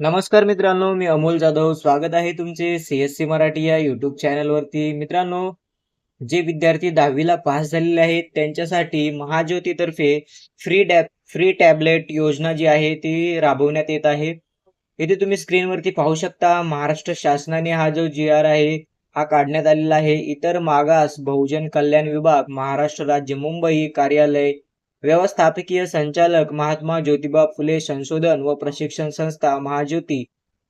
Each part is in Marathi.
नमस्कार मित्रांनो मी अमोल जाधव. स्वागत आहे तुमचे सीएससी मराठी या युट्यूब चॅनलवरती मित्रांनो जे विद्यार्थी दहावीला पास झालेले आहेत त्यांच्यासाठी महाज्योतीतर्फे फ्री डॅब फ्री टॅबलेट योजना जी आहे ती राबवण्यात येत आहे. इथे तुम्ही स्क्रीनवरती पाहू शकता महाराष्ट्र शासनाने हा जो जी आर आहे हा काढण्यात आलेला आहे. इतर मागास बहुजन कल्याण विभाग महाराष्ट्र राज्य मुंबई कार्यालय व्यवस्थापकीय संचालक महात्मा ज्योतिबा फुले संशोधन व प्रशिक्षण संस्था महाज्योती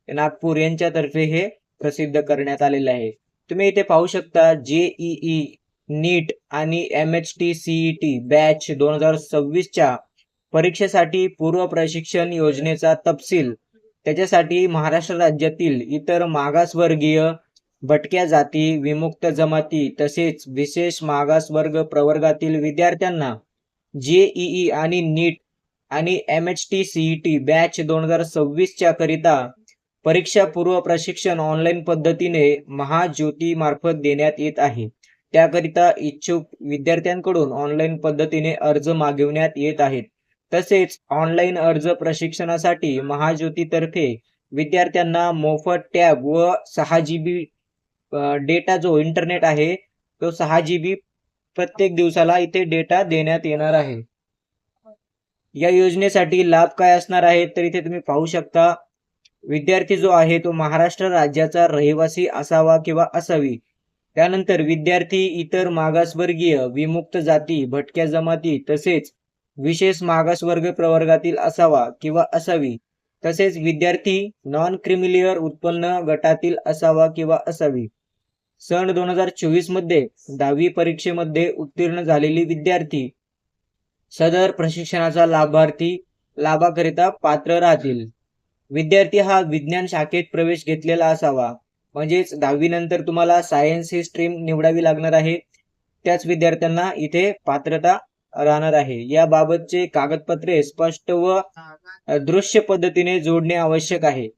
नागपूर यांच्यातर्फे हे प्रसिद्ध करण्यात आलेले आहे. तुम्ही इथे पाहू शकता जेईई नीट आणि M H T CET batch दोन हजार सव्वीसच्या परीक्षेसाठी पूर्व प्रशिक्षण योजनेचा तपशील. त्याच्यासाठी महाराष्ट्र राज्यातील इतर मागासवर्गीय भटक्या जाती विमुक्त जमाती तसेच विशेष मागासवर्ग प्रवर्गातील विद्यार्थ्यांना जेईई आणि नीट आणि M H T CET batch दोन हजार सव्वीसच्या करिता परीक्षा पूर्व प्रशिक्षण ऑनलाईन पद्धतीने महाज्योती मार्फत देण्यात येत आहे. त्याकरिता इच्छुक विद्यार्थ्यांकडून ऑनलाईन पद्धतीने अर्ज मागविण्यात येत आहेत. तसेच ऑनलाईन अर्ज प्रशिक्षणासाठी महाज्योतीतर्फे विद्यार्थ्यांना मोफत टॅब व सहा जी बी डेटा जो इंटरनेट आहे तो सहा जी बी प्रत्येक दिवसाला इथे डेटा देण्यात येणार आहे. या योजनेसाठी लाभ काय असणार आहे तर इथे तुम्ही पाहू शकता. विद्यार्थी जो आहे तो महाराष्ट्र राज्याचा रहिवासी असावा किंवा असावी. त्यानंतर विद्यार्थी इतर मागासवर्गीय विमुक्त जाती भटक्या जमाती तसेच विशेष मागासवर्ग प्रवर्गातील असावा किंवा असावी. तसेच विद्यार्थी नॉन क्रिमिलियर उत्पन्न गटातील असावा किंवा असावी. सन दोन हजार चोवीसमध्ये दहावी परीक्षेमध्ये उत्तीर्ण झालेली विद्यार्थी सदर प्रशिक्षणाचा लाभार्थी लाभाकरिता पात्र राहतील. विद्यार्थी हा विज्ञान शाखेत प्रवेश घेतलेला असावा. म्हणजेच दहावी नंतर तुम्हाला सायन्स ही स्ट्रीम निवडावी लागणार आहे. त्याच विद्यार्थ्यांना इथे पात्रता राहणार आहे. याबाबतचे कागदपत्रे स्पष्ट व दृश्य पद्धतीने जोडणे आवश्यक आहे.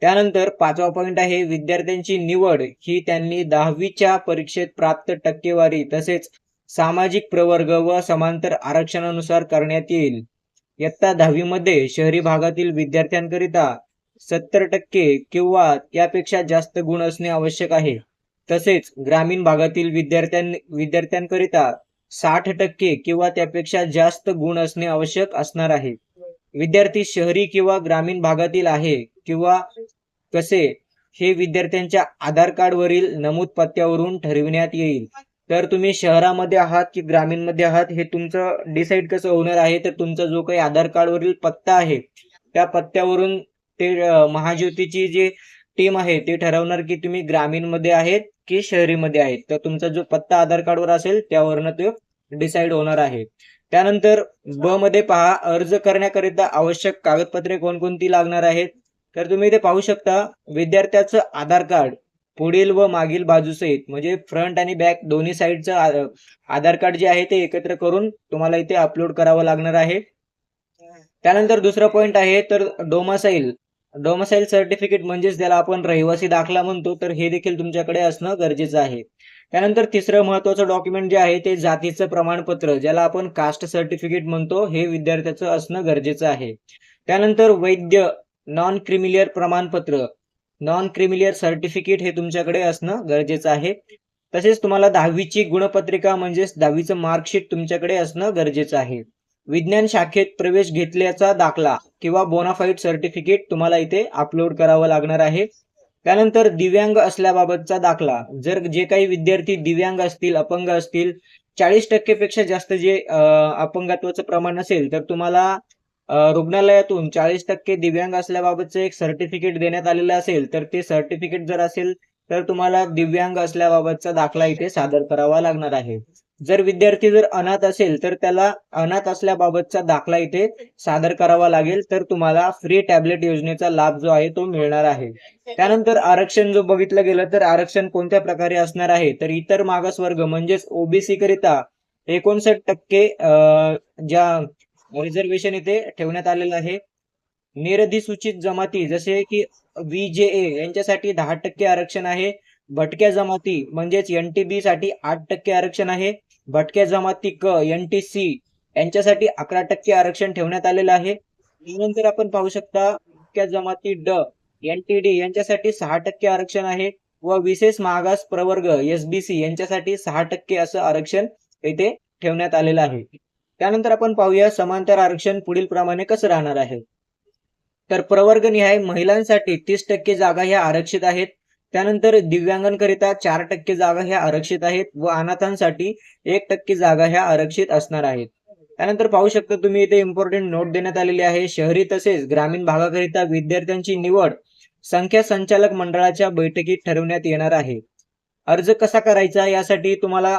त्यानंतर पाचवा पॉईंट आहे विद्यार्थ्यांची निवड. ही त्यांनी दहावीच्या परीक्षेत प्राप्त टक्केवारी तसेच सामाजिक प्रवर्ग व समांतर आरक्षणानुसार करण्यात येईल. इयत्ता दहावीमध्ये शहरी भागातील विद्यार्थ्यांकरिता सत्तर टक्के किंवा त्यापेक्षा जास्त गुण असणे आवश्यक आहे. तसेच ग्रामीण भागातील विद्यार्थ्यां विद्यार्थ्यांकरिता साठ टक्के किंवा त्यापेक्षा जास्त गुण असणे आवश्यक असणार आहे. विद्यार्थी शहरी किंवा ग्रामीण भागातील आहे. किंवा कसे हे विद्यार्थ्यांच्या आधार कार्ड वरील नमूद पत्त्यावरून ठरविण्यात येईल. तर तुम्ही शहरामध्ये आहात की ग्रामीणमध्ये आहात हे तुमचं डिसाईड कसं होणार आहे? तर तुमचा जो काही आधार कार्ड वरील पत्ता आहे त्या पत्त्यावरून ते महाज्योतीची जी टीम आहे ते ठरवणार की तुम्ही ग्रामीणमध्ये आहेत की शहरीमध्ये आहेत. तर तुमचा जो पत्ता आधार कार्डवर असेल त्यावरनं तो डिसाईड होणार आहे. त्यानंतर ब मध्ये पहा अर्ज करण्याकरिता आवश्यक कागदपत्रे कोणकोणती लागणार आहेत? तर तुम्ही इथे पाहू शकता विद्यार्थ्याचं आधार कार्ड पुढील व मागील बाजूसहित म्हणजे फ्रंट आणि बॅक दोन्ही साईडचं आधार कार्ड जे आहे ते एकत्र करून तुम्हाला इथे अपलोड करावं लागणार आहे. त्यानंतर दुसरा पॉईंट आहे तर डोमासाईल डोमासाईल सर्टिफिकेट म्हणजेच त्याला आपण रहिवासी दाखला म्हणतो तर हे देखील तुमच्याकडे असणं गरजेचं आहे. त्यानंतर तिसरं महत्वाचं डॉक्युमेंट जे आहे ते जातीचं प्रमाणपत्र ज्याला आपण कास्ट सर्टिफिकेट म्हणतो हे विद्यार्थ्याचं असणं गरजेचं आहे. त्यानंतर वैद्य नॉन क्रिमिलियर प्रमाणपत्र. नॉन क्रिमिलियर सर्टिफिकेट हे तुमच्याकडे असणं गरजेचं आहे. तसेच तुम्हाला दहावीची गुणपत्रिका म्हणजेच दहावीचं मार्कशीट तुमच्याकडे असणं गरजेचं आहे. विज्ञान शाखेत प्रवेश घेतल्याचा दाखला किंवा बोनाफाईड सर्टिफिकेट तुम्हाला इथे अपलोड करावं लागणार आहे. त्यानंतर दिव्यांग असल्याबाबतचा दाखला. जर जे काही विद्यार्थी दिव्यांग असतील अपंग असतील चाळीस टक्केपेक्षा जास्त जे अपंगत्वाचं प्रमाण असेल तर तुम्हाला रुग्णालयातून चाळीस टक्के दिव्यांग असल्याबाबतचं एक सर्टिफिकेट देण्यात आलेलं असेल तर ते सर्टिफिकेट जर असेल तर तुम्हाला दिव्यांग असल्याबाबतचा दाखला इथे सादर करावा लागणार आहे. जर विद्यार्थी जर अनाथ असेल तर त्याला अनाथ असल्याबाबतचा दाखला इथे सादर करावा लागेल तर तुम्हाला फ्री टॅबलेट योजनेचा लाभ जो आहे तो मिळणार आहे. त्यानंतर आरक्षण जो बघितलं गेलं तर आरक्षण कोणत्या प्रकारे असणार आहे? तर इतर मागासवर्ग म्हणजेच ओबीसी करिता एकोणसाठ टक्के ज्या रिझर्वेशन इथे ठेवण्यात आलेलं आहे. निरधिसूचित जमाती जसे की व्हीजेए यांच्यासाठी दहा टक्के आरक्षण आहे. भटक्या जमाती म्हणजेच एनटीबी साठी आठ टक्के आरक्षण आहे. भटक्या जमाती क एनटीसी यांच्यासाठी अकरा टक्के आरक्षण ठेवण्यात आलेलं आहे. त्यानंतर आपण पाहू शकता भटक्या जमाती ड एनटीडी यांच्यासाठी सहा टक्के आरक्षण आहे व विशेष मागास प्रवर्ग एसबीसी यांच्यासाठी सहा टक्के असं आरक्षण येथे ठेवण्यात आलेलं आहे. त्यानंतर आपण पाहूया समांतर आरक्षण पुढील प्रमाणे कसं राहणार आहे. तर प्रवर्गनिहाय महिलांसाठी तीस टक्के जागा ह्या आरक्षित आहेत. त्यानंतर दिव्यांगांकरिता चार टक्के जागा ह्या आरक्षित आहेत व अनाथांसाठी एक टक्के जागा ह्या आरक्षित असणार आहेत. त्यानंतर पाहू शकता तुम्ही इथे इम्पॉर्टंट नोट देण्यात आलेली आहे. शहरी तसेच ग्रामीण भागाकरिता विद्यार्थ्यांची निवड संख्या संचालक मंडळाच्या बैठकीत ठरवण्यात येणार आहे. अर्ज कसा करायचा यासाठी तुम्हाला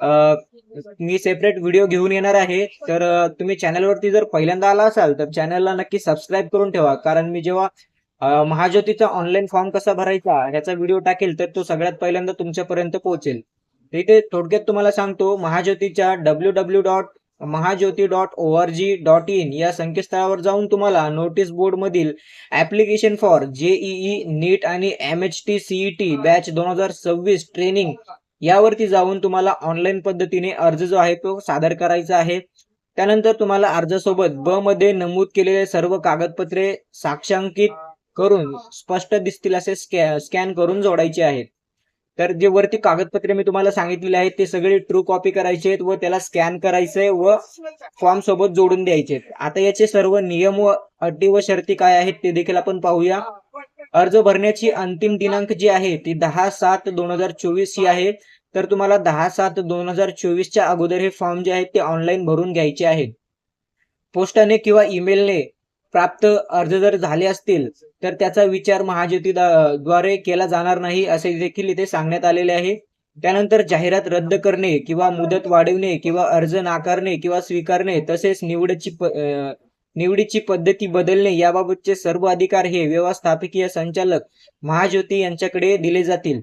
मी सेपरेट व्हिडिओ घेऊन येणार आहे. तर तुम्ही चॅनलवरती जर पहिल्यांदा आला असाल तर चॅनलला नक्की सबस्क्राईब करून ठेवा. कारण मी जेव्हा महाज्योतीचा ऑनलाईन फॉर्म कसा भरायचा ह्याचा व्हिडिओ टाकेल तर तो सगळ्यात पहिल्यांदा तुमच्यापर्यंत पोहोचेल. इथे थोडक्यात तुम्हाला सांगतो महाज्योतीच्या W W dot Mahajyoti dot O R G dot in या संकेतस्थळावर जाऊन तुम्हाला नोटीस बोर्ड मधील ऍप्लिकेशन फॉर जेईई नीट आणि M H T CET batch दोन हजार सव्वीस ट्रेनिंग यावरती जाऊन तुम्हाला ऑनलाईन पद्धतीने अर्ज जो आहे तो सादर करायचा आहे. त्यानंतर तुम्हाला अर्जासोबत ब मध्ये नमूद केलेले सर्व कागदपत्रे साक्षांकित करून स्पष्ट दिसतील असे स्कॅ स्कॅन करून जोडायचे आहेत. तर जे वरती कागदपत्रे मी तुम्हाला सांगितलेले आहेत ते सगळे ट्रू कॉपी करायचे आहेत व त्याला स्कॅन करायचे व फॉर्म सोबत जोडून द्यायचे आहेत. आता याचे सर्व नियम व अटी व शर्ती काय आहेत ते देखील आपण पाहूया. अर्ज भरण्याची अंतिम दिनांक जी आहे ती दहा सात दोन हजार चोवीस ही आहे. तर तुम्हाला दहा सात दोन हजार चोवीसच्या अगोदर हे फॉर्म जे आहेत ते ऑनलाईन भरून घ्यायचे आहेत. पोस्टाने किंवा ईमेलने प्राप्त अर्ज जर झाले असतील तर त्याचा विचार महाज्योती द्वारे केला जाणार नाही असे देखील इथे सांगण्यात आलेले आहे. त्यानंतर जाहिरात रद्द करणे किंवा मुदत वाढवणे किंवा अर्ज नाकारणे किंवा स्वीकारणे तसेच निवडची प- निवडीची पद्धती बदलणे याबाबतचे सर्व अधिकार हे व्यवस्थापकीय संचालक महाज्योती यांच्याकडे दिले जातील.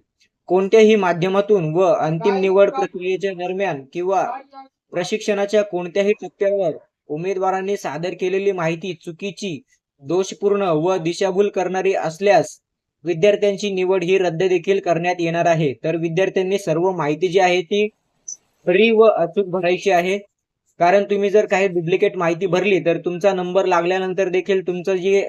कोणत्याही माध्यमातून व अंतिम निवड प्रक्रियेच्या दरम्यान किंवा प्रशिक्षणाच्या कोणत्याही टप्प्यावर उमेदवारांनी सादर केलेली माहिती चुकीची दोषपूर्ण व दिशाभूल करणारी असल्यास विद्यार्थ्यांची निवड ही रद्द देखील करण्यात येणार आहे. तर विद्यार्थ्यांनी सर्व माहिती जी आहे ती खरी व अचूक भरायची आहे. कारण तुम्ही जर काही डुप्लिकेट माहिती भरली तर तुमचा नंबर लागल्यानंतर देखील तुमचं जी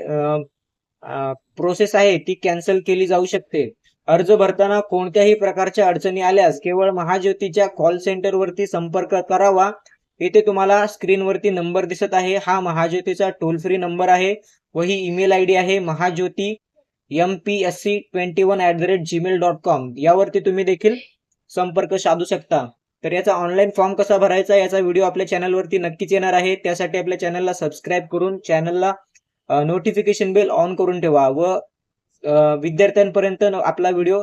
प्रोसेस आहे ती कॅन्सल केली जाऊ शकते. अर्ज भरताना कोणत्याही प्रकारच्या अडचणी आल्यास केवळ महाज्योतीच्या कॉल सेंटरवरती संपर्क करावा. इथे तुम्हाला स्क्रीनवरती नंबर दिसत आहे. हा महाज्योतीचा टोल फ्री नंबर आहे. व ही ईमेल आय डी आहे Mahajyoti M P S C twenty one at the rate Gmail dot com यावरती तुम्ही देखील संपर्क साधू शकता. तर याचा ऑनलाईन फॉर्म कसा भरायचा याचा व्हिडिओ आपल्या चॅनलवरती नक्कीच येणार आहे. त्यासाठी आपल्या चॅनलला सबस्क्राईब करून चॅनलला नोटिफिकेशन बेल ऑन करून ठेवा व विद्यार्थ्यांपर्यंत आपला व्हिडिओ